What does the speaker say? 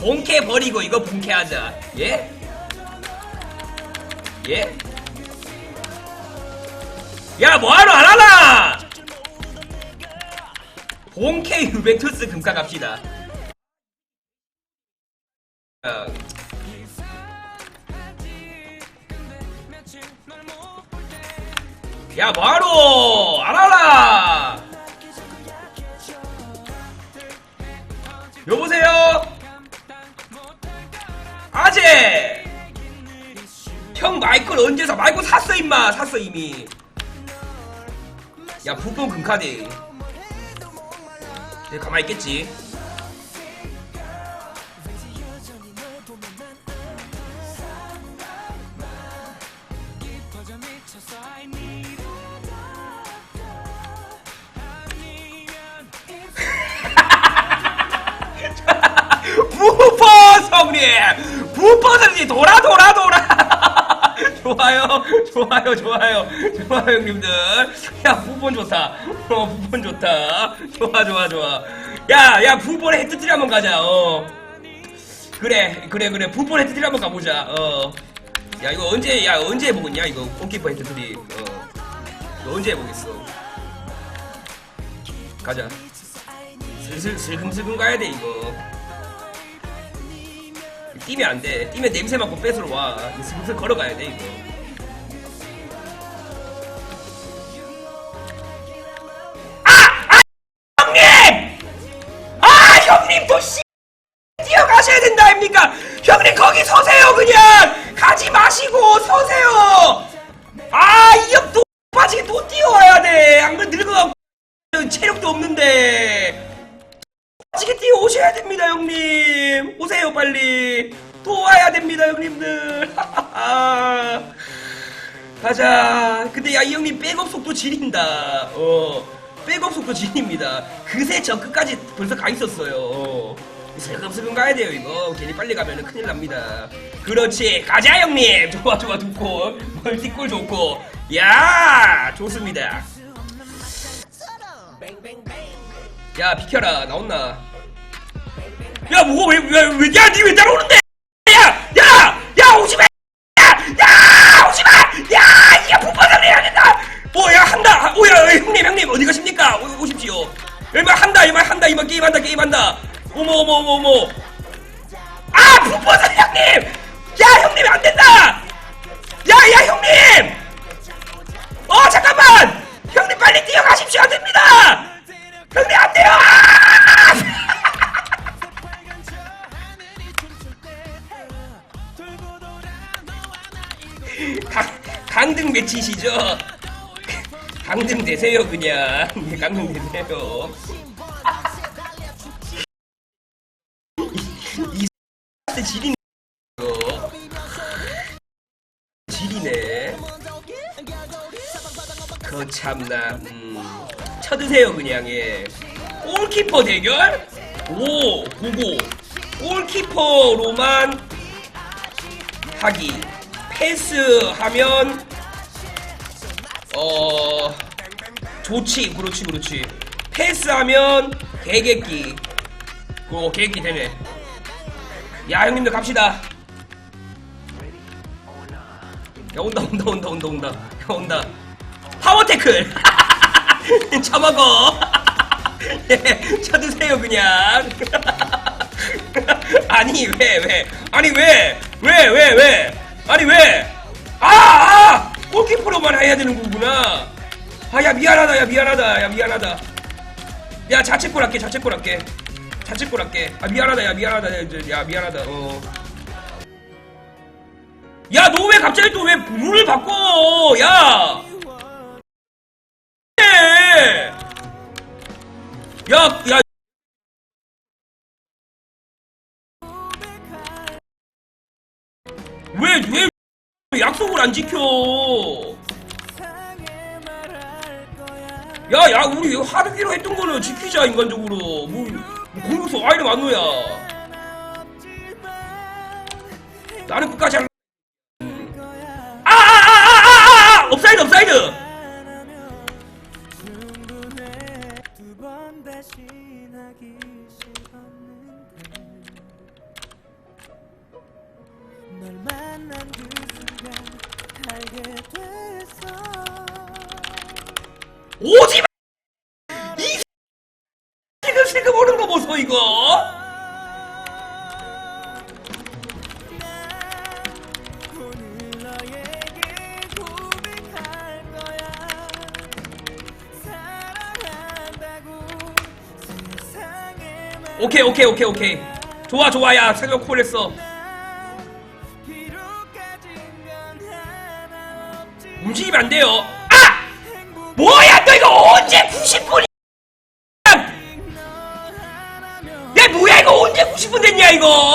본캐 버리고 이거 본캐하자. 예? 예? 야 뭐하러 안 하나? 본캐 유벤투스 금가 갑시다. 어, 야안 하나? 여보세요? 아재! 형 마이클 언제 사? 마이클 샀어 임마 샀어 이미 야 부품 금카드 얘 가만히 있겠지 부퍼 성님 돌아 돌아 돌아. 좋아요 좋아요 좋아요. 좋아요 형님들. 야 부폰 좋다. 어 부폰 좋다. 좋아 좋아 좋아. 야 야 부폰에 헤트트리 한번 가자 어. 그래 그래 그래. 부폰 헤트트리 한번 가보자 어 야 이거 언제 야 언제 해보겠냐 이거 골키퍼 헤트트리 어. 이거 언제 해보겠어? 가자. 슬슬 슬금슬금 가야 돼 이거 뛰면 안 돼. 뛰면 냄새 맡고 뺏으러 와. 슬슬 걸어가야 돼, 이거. 아! 아! 형님! 아, 형님 또 씨! 뛰어가셔야 된다, 아닙니까? 형님 거기 서세요, 그 오세요, 빨리. 또 와야 됩니다, 형님들. 가자. 근데 야, 이 형님 백업 속도 지린다. 어. 백업 속도 지립니다. 그새 저 끝까지 벌써 가 있었어요. 어. 슬금슬금 가야 돼요, 이거. 괜히 빨리 가면 큰일 납니다. 그렇지. 가자, 형님. 좋아, 좋아, 두 골. 멀티골 좋고. 야! 좋습니다. 야 비켜라 나온나 야 뭐가 왜 왜 왜 야 니 왜 따라오는데? 야야야 오지 마! 야야 오지 마! 야 이게 부파를 해야 된다! 오야 한다! 오야 형님 형님 어디 가십니까? 오, 오십시오. 이마 한다 이마 한다 이마 게임한다 게임한다. 어머 어머 어머 어머 강, 강등 매치시죠? 강등 되세요 그냥. 예, 강등 되세요. 이, 이 지리네 지리네. 그 참나 음, 쳐드세요 그냥 예. 골키퍼 대결? 오 보고 골키퍼로만 하기 패스하면 어 좋지. 그렇지 그렇지. 패스하면 개개끼. 그거 개개끼 되네. 야 형님들 갑시다. 야 온다 온다 온다 온다 온다. 야 온다. 파워 태클 쳐먹어. 예, 쳐드세요 그냥. 아니 왜 왜? 아니 왜? 왜 왜 왜 아니 왜 아, 아 골키퍼로만 해야 되는 거구나 아 야 미안하다 야 미안하다 야 미안하다 야 자책골 할게 자책골 할게 자책골 할게 아 미안하다 야 미안하다 야, 저, 야 미안하다 어 야, 너 왜 갑자기 또 왜 룰을 바꿔? 야! 해! 야, 야. 약속을 안 지켜? 야, 야, 우리 하기로 했던 거는 지키자, 인간적으로. 뭐, 뭐 공격수 아이를 만노야. 나는 끝까지 할 업사이드 업사이드 두번 다시 나기 싫었는데 널 만난 그 오지마! 이 지금 지금 오는 거 보소 이거! 오케이 오케이 오케이 오케이. 좋아 좋아 야 생각 쿨했어 움직이면 안 돼요. 아! 뭐야 너 이거 언제 90분이야? 야 뭐야 이거 언제 90분 됐냐 이거